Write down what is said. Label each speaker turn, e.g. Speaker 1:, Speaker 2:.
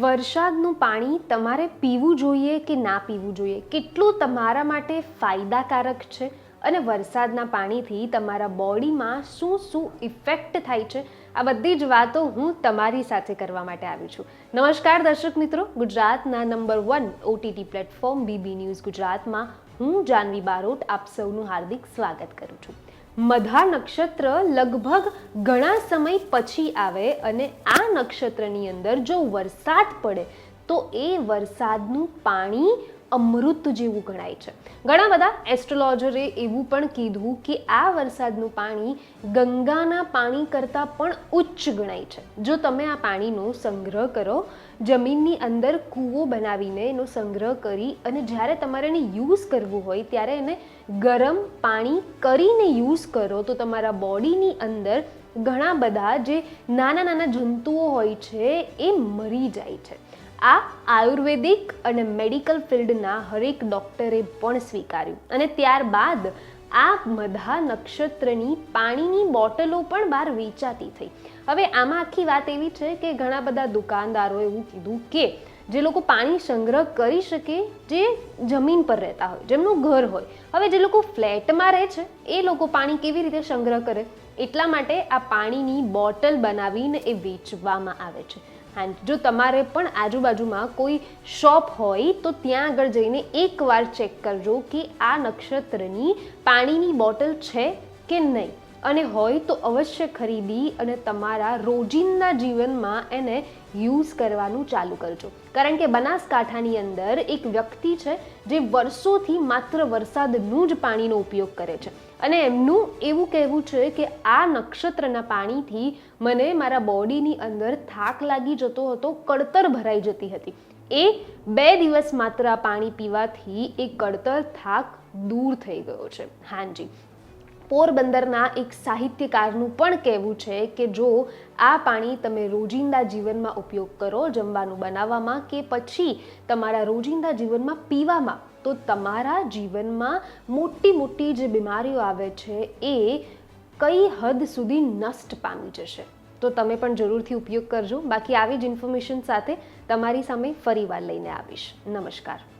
Speaker 1: વરસાદનું પાણી તમારે પીવું જોઈએ કે ના પીવું જોઈએ? કેટલું તમારા માટે ફાયદાકારક છે? અને વરસાદના પાણીથી તમારા બોડીમાં શું શું ઇફેક્ટ થાય છે? આ બધી જ વાતો હું તમારી સાથે કરવા માટે આવી છું. નમસ્કાર દર્શક મિત્રો, ગુજરાતના number one OTT platform BB news ગુજરાતમાં હું જાનવી બારોટ આપ સૌનું હાર્દિક સ્વાગત કરું છું. મધા નક્ષત્ર લગભગ ઘણા સમય પછી આવે અને આ નક્ષત્રની અંદર જો વરસાદ પડે, તો એ વરસાદનું પાણી અમૃત જેવું ગણાય છે. ઘણા બધા એસ્ટ્રોલોજરે એવું પણ કીધું કે આ વરસાદનું પાણી ગંગાના પાણી કરતાં પણ ઉચ્ચ ગણાય છે. જો તમે આ પાણીનો સંગ્રહ કરો, જમીનની અંદર કૂવો બનાવીને એનો સંગ્રહ કરી અને જ્યારે તમારે એને યુઝ કરવું હોય, ત્યારે એને ગરમ પાણી કરીને યુઝ કરો, તો તમારા બોડીની અંદર ઘણા બધા જે નાના નાના જંતુઓ હોય છે, એ મરી જાય છે. આ આયુર્વેદિક અને મેડિકલ ફિલ્ડના હરેક ડૉક્ટરે પણ સ્વીકાર્યું. અને ત્યારબાદ આ મધા નક્ષત્રની પાણીની બોટલો પણ બહાર વેચાતી થઈ. હવે આમાં આખી વાત એવી છે કે ઘણા બધા દુકાનદારોએ એવું કીધું કે જે લોકો પાણી સંગ્રહ કરી શકે જે જમીન પર રહેતા હોય, જેમનું ઘર હોય. હવે જે લોકો ફ્લેટમાં રહે છે, એ લોકો પાણી કેવી રીતે સંગ્રહ કરે? એટલા માટે આ પાણીની બોટલ બનાવીને એ વેચવામાં આવે છે. એન્ડ જો તમારે પણ આજુબાજુમાં કોઈ શોપ હોય, તો ત્યાં આગળ જઈને એકવાર ચેક કરજો કે આ નક્ષત્રની પાણીની બોટલ છે કે નહીં. અને હોય તો અવશ્ય ખરીદી અને તમારા રોજિંદા જીવનમાં એને યુઝ કરવાનું ચાલુ કરજો. કારણ કે બનાસકાંઠાની અંદર એક વ્યક્તિ છે જે વર્ષોથી માત્ર વરસાદનું જ પાણીનો ઉપયોગ કરે છે. અને એમનું એવું કહેવું છે કે આ નક્ષત્રના પાણીથી મને મારા બોડીની અંદર થાક લાગી જતો હતો, કળતર ભરાઈ જતી હતી. એ બે દિવસ માત્ર આ પાણી પીવાથી એ કળતર થાક દૂર થઈ ગયો છે. હાજી. પોરબંદરના એક સાહિત્યકારનું પણ કહેવું છે કે જો આ પાણી તમે રોજિંદા જીવનમાં ઉપયોગ કરો જમવાનું બનાવવામાં કે પછી તમારા રોજિંદા જીવનમાં પીવામાં, તો તમારા જીવનમાં મોટી મોટી જે બીમારીઓ આવે છે એ કઈ હદ સુધી નષ્ટ પામી જશે. તો તમે પણ જરૂરથી ઉપયોગ કરજો. બાકી આવી જ ઇન્ફોર્મેશન સાથે તમારી સામે ફરીવાર લઈને આવીશ. નમસ્કાર.